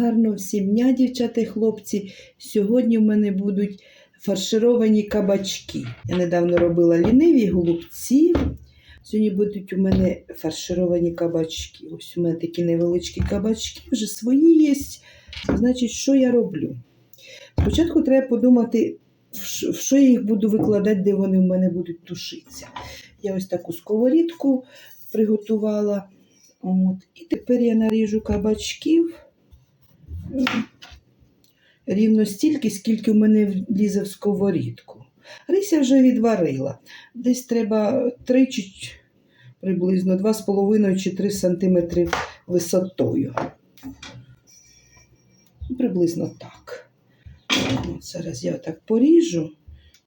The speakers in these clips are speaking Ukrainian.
Гарно всім дня, дівчата і хлопці. Сьогодні в мене будуть фаршировані кабачки. Я недавно робила ліниві голубці. Сьогодні будуть у мене фаршировані кабачки. Ось у мене такі невеличкі кабачки, вже свої є. Значить, що я роблю? Спочатку треба подумати, в що- я їх буду викладати, де вони в мене будуть тушитися. Я ось таку сковорідку приготувала. От. І тепер я наріжу кабачків рівно стільки, скільки в мене влізе в сковорідку. Рися вже відварила. Десь треба 3 чи приблизно 2,5 чи 3 см висотою. Ну, Приблизно так. Зараз я отак поріжу,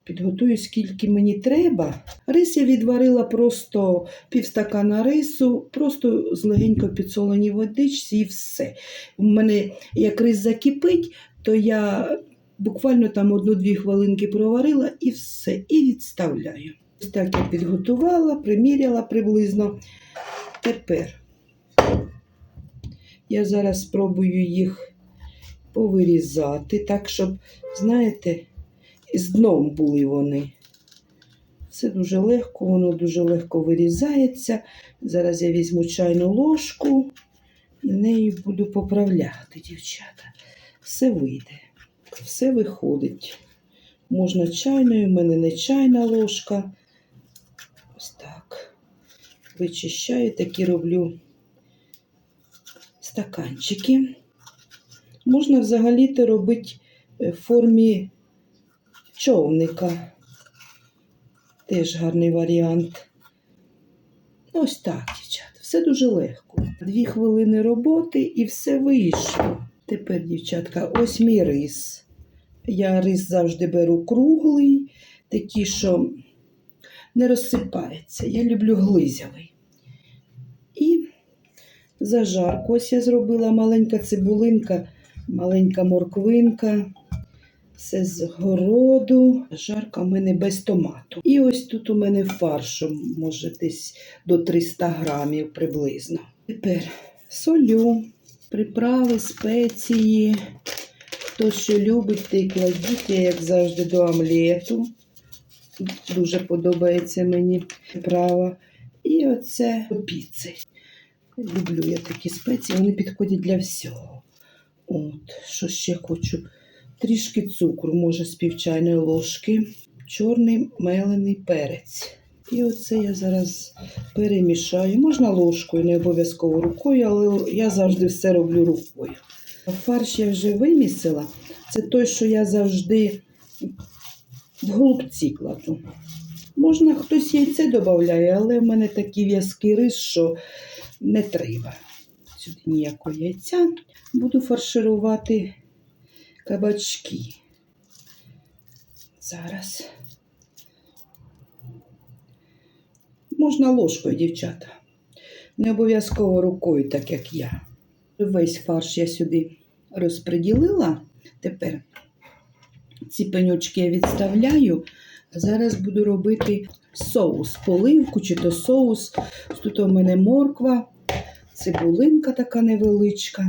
підготую, скільки мені треба. Рис я відварила просто півстакана рису, просто з легенько підсоленій водичці і все. У мене як рис закипить, то я буквально там одну-дві хвилинки проварила і все, і відставляю. Ось так я підготувала, приміряла приблизно. Тепер я зараз спробую їх повирізати, так, щоб, знаєте, з дном були вони. Це дуже легко, воно дуже легко вирізається. Зараз я візьму чайну ложку і нею буду поправляти, дівчата. Все вийде, все виходить. Можна чайною, в мене не чайна ложка. Ось так. Вичищаю, такі роблю стаканчики. Можна взагалі-то робити е, в формі човника. Теж гарний варіант. Ось так, дівчата, все дуже легко. Дві хвилини роботи і все вийшло. Тепер, дівчатка, ось мій рис. Я рис завжди беру круглий, такий, що не розсипається. Я люблю глизявий. І зажарку. Ось я зробила маленька цибулинка, маленька морквинка. Все з городу. Жарка в мене без томату. І ось тут у мене фаршу, може, десь до 300 грамів приблизно. Тепер солю, приправи, спеції. Хто що любить, той кладіть, я, як завжди, до омлету. Дуже подобається мені приправа. І оце до піци. Люблю я такі спеції, вони підходять для всього. От, що ще хочу? Трішки цукру, може, з півчайної ложки, чорний мелений перець. І оце я зараз перемішаю. Можна ложкою, не обов'язково рукою, але я завжди все роблю рукою. Фарш я вже вимісила. Це той, що я завжди в голубці кладу. Можна хтось яйце додає, але в мене такий в'язкий рис, що не треба. Сюди ніякого яйця. Буду фарширувати кабачки. Зараз. Можна ложкою, дівчата. Не обов'язково рукою, так як я. Весь фарш я сюди розподілила. Тепер ці пенючки я відставляю. Зараз буду робити соус, поливку чи то соус. Тут у мене морква, цибулинка така невеличка.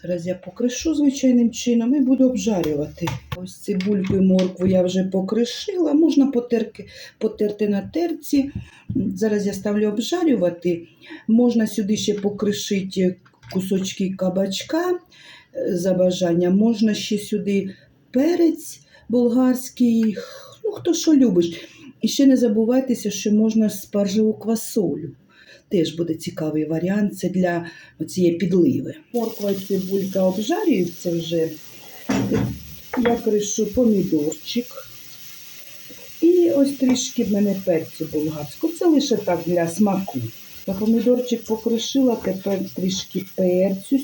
Зараз я покришу звичайним чином і буду обжарювати. Ось цибульку і моркву я вже покришила, можна потерки, потерти на терці. Зараз я ставлю обжарювати. Можна сюди ще покришити кусочки кабачка за бажанням. Можна ще сюди перець болгарський, ну хто що любить. І ще не забувайтеся, що можна спаржеву квасолю. Теж буде цікавий варіант. Це для цієї підливи. Морква і цибулька обжарюються вже. Я кришу помідорчик. І ось трішки в мене перцю болгарського. Це лише так для смаку. Я помідорчик покришила, тепер трішки перцю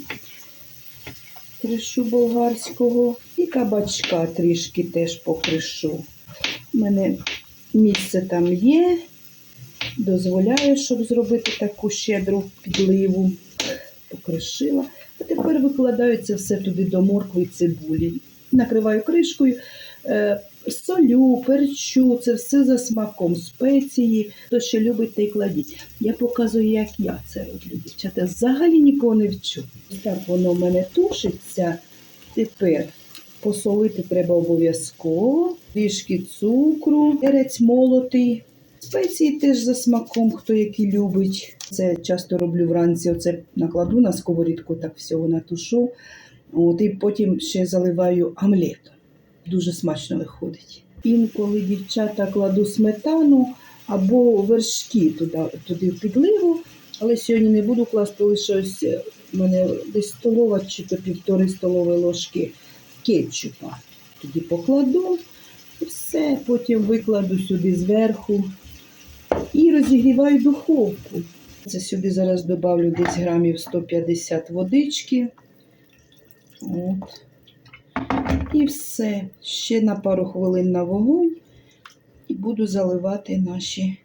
кришу болгарського. І кабачка трішки теж покришу. У мене місце там є дозволяє, щоб зробити таку щедру підливу. Покришила. А тепер викладаю це все туди до моркви і цибулі. Накриваю кришкою. Е, солю, перчу, це все за смаком, спеції, хто ще любить, та й кладіть. Я показую, як я це роблю, дівчата. Взагалі нікого не вчу. Так воно в мене тушиться. Тепер посолити треба обов'язково, трішки цукру, перець молотий. Спеції теж за смаком, хто який любить. Це часто роблю вранці. Оце накладу на сковорідку, так всього натушу. От, і потім ще заливаю омлетом. Дуже смачно виходить. Інколи дівчата кладу сметану або вершки туди, туди підливу, але сьогодні не буду класти лише ось е, в мене десь столова чи то півтори столової ложки кетчупа. Тоді покладу і все, потім викладу сюди зверху і розігріваю духовку. Це сюди зараз додавлю десь грамів 150 водички. От. І все. Ще на пару хвилин на вогонь і буду заливати наші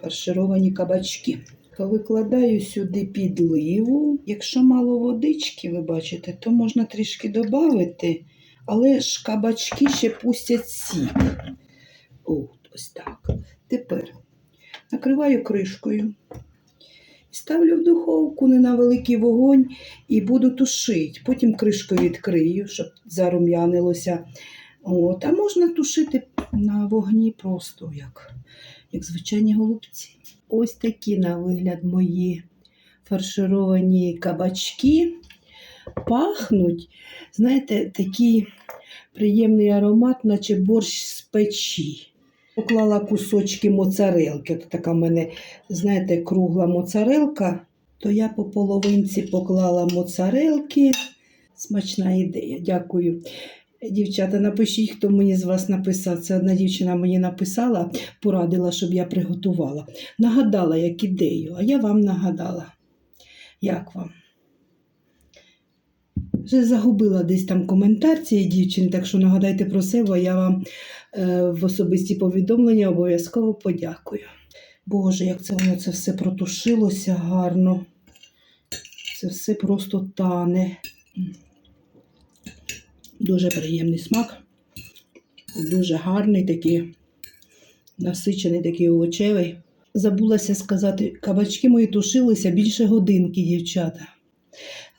фаршировані кабачки. Викладаю сюди підливу. Якщо мало водички, ви бачите, то можна трішки додати, але ж кабачки ще пустять сік. От, ось так. Тепер накриваю кришкою. Ставлю в духовку не на великий вогонь і буду тушити. Потім кришку відкрию, щоб зарум'янилося. От. А можна тушити на вогні просто, як, як звичайні голубці. Ось такі на вигляд мої фаршировані кабачки. Пахнуть, знаєте, такий приємний аромат, наче борщ з печі. Поклала кусочки моцарелки. От така в мене, знаєте, кругла моцарелка, то я по половинці поклала моцарелки. Смачна ідея, дякую. Дівчата, напишіть, хто мені з вас написав. Це одна дівчина мені написала, порадила, щоб я приготувала. Нагадала як ідею, а я вам нагадала. Як вам? Вже загубила десь там коментар цієї дівчини, так що нагадайте про себе, я вам е, в особисті повідомлення обов'язково подякую. Боже, як це воно це все протушилося гарно. Це все просто тане. Дуже приємний смак. Дуже гарний такий, насичений, такий овочевий. Забулася сказати, кабачки мої тушилися більше годинки, дівчата.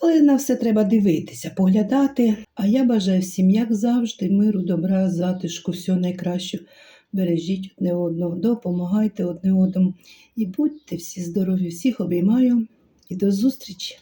Але на все треба дивитися, поглядати. А я бажаю всім, як завжди, миру, добра, затишку, всього найкращого. Бережіть одне одного, допомагайте одне одному і будьте всі здорові. Всіх обіймаю і до зустрічі!